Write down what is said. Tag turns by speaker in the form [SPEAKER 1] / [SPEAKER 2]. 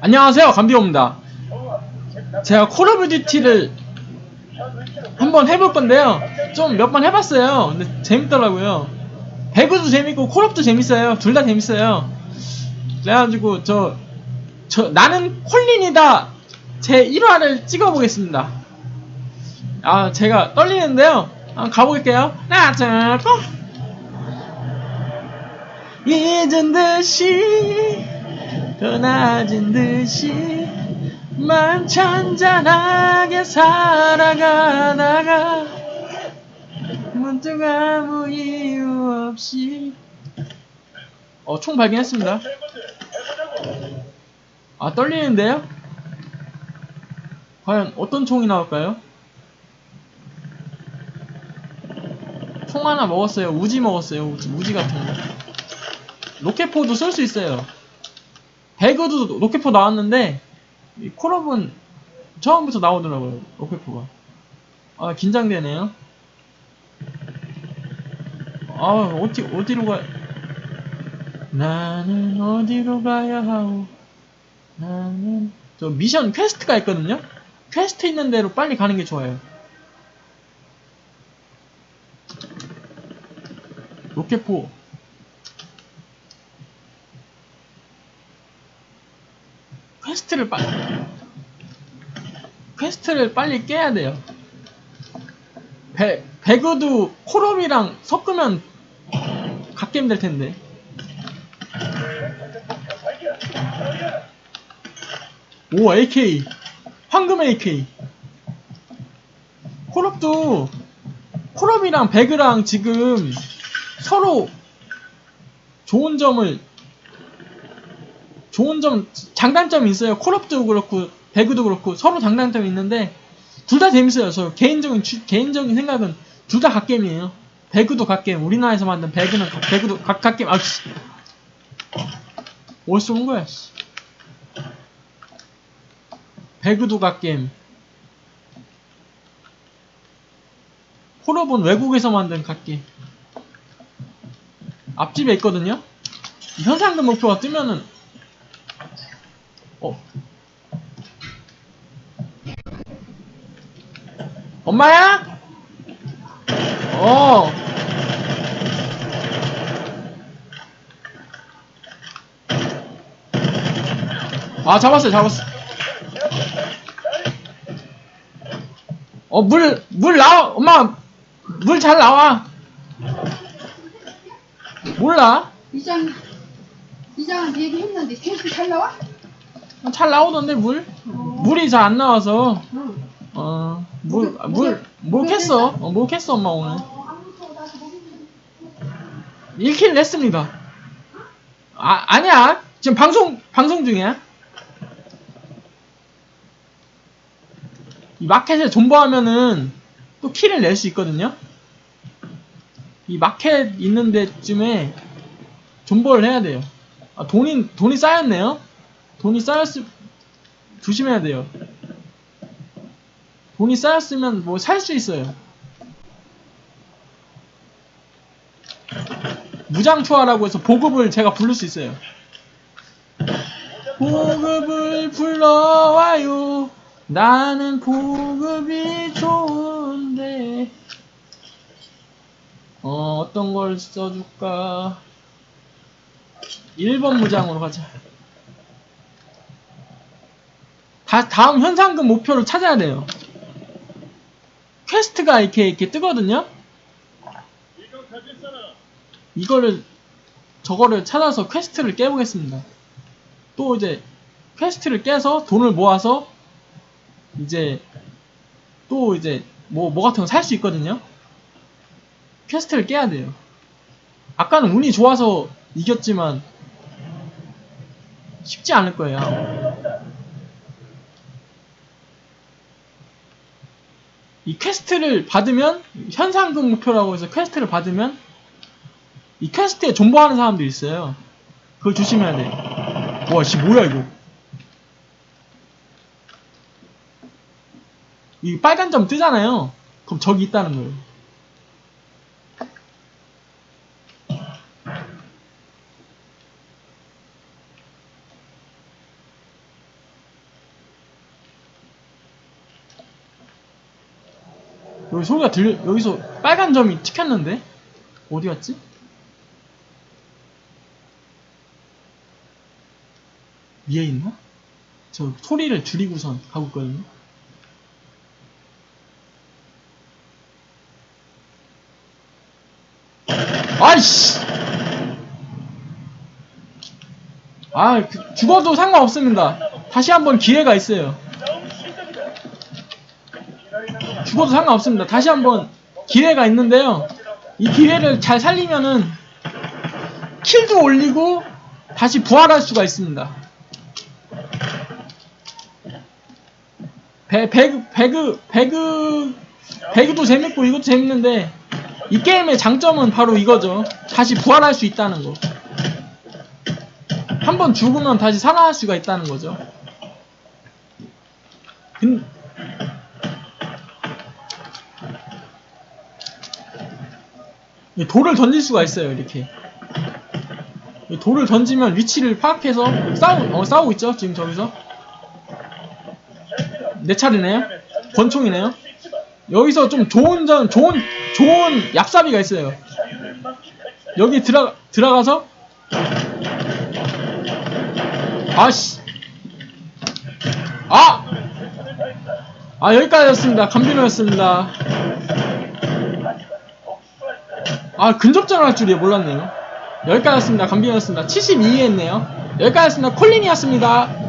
[SPEAKER 1] 안녕하세요 감비호입니다. 제가 콜 오브 듀티를 한번 해볼 건데요. 좀 몇 번 해봤어요. 근데 재밌더라고요. 배그도 재밌고 콜업도 재밌어요. 둘 다 재밌어요. 그래가지고 저, 저 나는 콜린이다. 제 1화를 찍어보겠습니다. 아 제가 떨리는데요. 한번 가볼게요. 하나 둘셋 잊은 듯이 떠나진 듯이 맘 찬잔하게 살아가다가 문득 아무 이유 없이. 어 총 발견했습니다. 아 떨리는데요? 과연 어떤 총이 나올까요? 총 하나 먹었어요. 우지 먹었어요. 우지, 우지 같은 거. 로켓포도 쓸수 있어요 배그도 로켓포 나왔는데 이 콜업은 처음부터 나오더라고요 로켓포가. 아 긴장되네요. 아 어디 어디로 가 나는 어디로 가야 하오? 나는 저 미션 퀘스트가 있거든요? 퀘스트 있는 대로 빨리 가는 게 좋아요. 로켓포 퀘스트를 빨리 퀘스트를 빨리 깨야 돼요. 배 배그도 콜업이랑 섞으면 갓게임 될 텐데. 오 AK 황금 AK 콜업도 콜업이랑 배그랑 지금 서로 좋은 점을 좋은 점, 장단점이 있어요. 콜업도 그렇고, 배그도 그렇고, 서로 장단점이 있는데, 둘 다 재밌어요. 저 개인적인, 추- 개인적인 생각은 둘 다 갓게임이에요. 배그도 갓게임, 우리나라에서 만든 배그는, 갓- 배그도 갓, 갓게임, 아, 씨. 뭘 쏘는 거야, 씨. 배그도 갓게임. 콜업은 외국에서 만든 갓게임. 앞집에 있거든요? 이 현상금 목표가 뜨면은 엄마야? 어. 아, 잡았어요, 잡았어. 어, 물, 물 나와. 엄마, 물 잘 나와. 몰라.
[SPEAKER 2] 이장 이장한테 얘기했는데 계속 잘 나와?
[SPEAKER 1] 잘 나오던데, 물?
[SPEAKER 2] 어.
[SPEAKER 1] 물이 잘 안 나와서.
[SPEAKER 2] 응.
[SPEAKER 1] 어, 물, 물, 뭘 캤어? 어, 뭘 캤어, 엄마 오늘. 1킬 냈습니다. 아, 아니야. 지금 방송, 방송 중이야. 이 마켓에 존버하면은 또 킬을 낼수 있거든요. 이 마켓 있는 데쯤에 존버를 해야 돼요. 아, 돈이, 돈이 쌓였네요. 돈이 쌓였을, 조심해야 돼요. 돈이 쌓였으면 뭐 살 수 있어요. 무장 투하라고 해서 보급을 제가 부를 수 있어요. 보급을 불러와요. 나는 보급이 좋은데. 어, 어떤 걸 써줄까? 1번 무장으로 가자. 다, 다음 현상금 목표를 찾아야 돼요. 퀘스트가 이렇게, 이렇게 뜨거든요? 이거를, 저거를 찾아서 퀘스트를 깨보겠습니다. 또 이제, 퀘스트를 깨서 돈을 모아서, 이제, 또 이제, 뭐, 뭐 같은 거 살 수 있거든요? 퀘스트를 깨야 돼요. 아까는 운이 좋아서 이겼지만, 쉽지 않을 거예요. 이 퀘스트를 받으면 현상금 목표라고 해서 퀘스트를 받으면 이 퀘스트에 존버하는 사람도 있어요. 그걸 조심해야 돼. 와, 씨 뭐야 이거? 이 빨간 점 뜨잖아요. 그럼 저기 있다는 거예요. 여기 소리가 들려 여기서 빨간 점이 찍혔는데 어디 갔지? 위에 있나? 저 소리를 줄이고선 가고 있거든요. 아이씨! 아, 그- 죽어도 상관없습니다. 다시 한번 기회가 있어요. 죽어도 상관없습니다. 다시 한번 기회가 있는데요. 이 기회를 잘 살리면은 킬도 올리고 다시 부활할 수가 있습니다. 배, 배그, 배그, 배그, 배그도 재밌고 이것도 재밌는데 이 게임의 장점은 바로 이거죠. 다시 부활할 수 있다는 거. 한번 죽으면 다시 살아날 수가 있다는 거죠. 근, 돌을 던질 수가 있어요, 이렇게. 이 돌을 던지면 위치를 파악해서 싸우, 어, 싸우고 있죠, 지금 저기서. 내 차례네요. 권총이네요. 여기서 좀 좋은 점, 좋은, 좋은 얍삽이가 있어요. 여기 들어, 들어가서, 아씨. 아! 아, 여기까지였습니다. 감비노였습니다. 아, 근접전을 할 줄이야, 몰랐네요. 여기까지였습니다. 감비노였습니다. 72회 했네요. 여기까지였습니다. 콜린이었습니다.